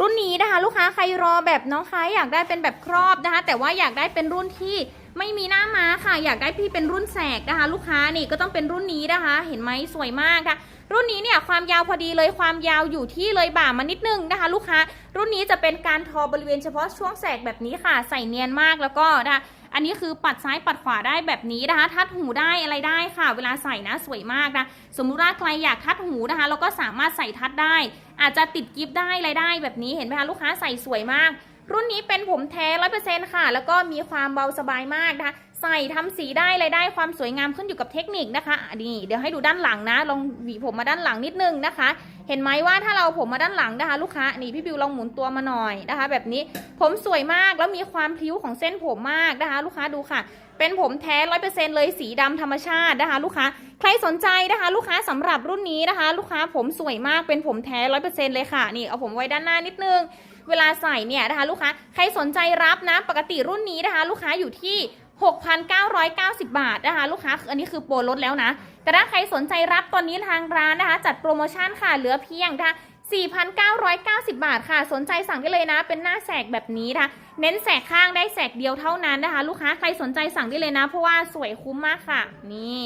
รุ่นนี้นะคะ ลูกค้าใครรอแบบน้องค้ายอยากได้เป็นแบบครอบนะคะ แต่ว่าอยากได้เป็นรุ่นที่ ไม่มีหน้าม้าค่ะ อยากได้พี่เป็นรุ่นแสกนะคะ ลูกค้านี่ก็ต้องเป็นรุ่นนี้นะคะ เห็นไหมสวยมากค่ะ รุ่นนี้เนี่ยความยาวพอดีเลยความยาวอยู่ที่เลยบ่ามานิดนึงนะคะ ลูกค้า รุ่นนี้จะเป็นการทอบริเวณเฉพาะช่วงแสกแบบนี้ค่ะ ใส่เนียนมากแล้วก็นะคะอันนี้คือปัดซ้ายปัดขวาได้แบบนี้นะคะ ทัดหูได้อะไรได้ค่ะ เวลาใส่นะสวยมากนะ สมมุติว่าใครอยากทัดหูนะคะเราก็สามารถใส่ทัดได้ อาจจะติดกิฟต์ได้อะไรได้แบบนี้เห็นไหมคะลูกค้าใส่สวยมาก รุ่นนี้เป็นผมแท้ร้อยเปอร์เซ็นต์ค่ะ แล้วก็มีความเบาสบายมากนะคะ ใส่ทำสีได้อะไรได้ความสวยงามขึ้นอยู่กับเทคนิคนะคะนี่เดี๋ยวให้ดูด้านหลังนะ ลองหวีผมมาด้านหลังนิดนึงนะคะ เห็นไหมว่าถ้าเราผมมาด้านหลังนะคะ ลูกค้านี่พี่บิวลองหมุนตัวมาหน่อยนะคะ แบบนี้ผมสวยมากแล้วมีความพลิ้วของเส้นผมมากนะคะ ลูกค้าดูค่ะ เป็นผมแท้ร้อยเปอร์เซ็นเลยสีดำธรรมชาตินะคะ ลูกค้าใครสนใจนะคะ ลูกค้าสำหรับรุ่นนี้นะคะ ลูกค้าผมสวยมากเป็นผมแท้ร้อยเปอร์เซ็นเลยค่ะนี่เอาผมไว้ด้านหน้านิดนึงเวลาใส่เนี่ยนะคะ ลูกค้าใครสนใจรับนะปกติรุ่นนี้นะคะ ลูกค้าอยู่ที่ 6,990 บาทนะคะ ลูกค้าอันนี้คือโปรลดแล้วนะ แต่ถ้าใครสนใจรับตอนนี้ทางร้านนะคะ จัดโปรโมชั่นค่ะเหลือเพียงนะคะ4,990 บาทค่ะ สนใจสั่งได้เลยนะ เป็นหน้าแสกแบบนี้นะคะ เน้นแสกข้างได้แสกเดียวเท่านั้นนะคะ ลูกค้าใครสนใจสั่งได้เลยนะ เพราะว่าสวยคุ้มมากค่ะ นี่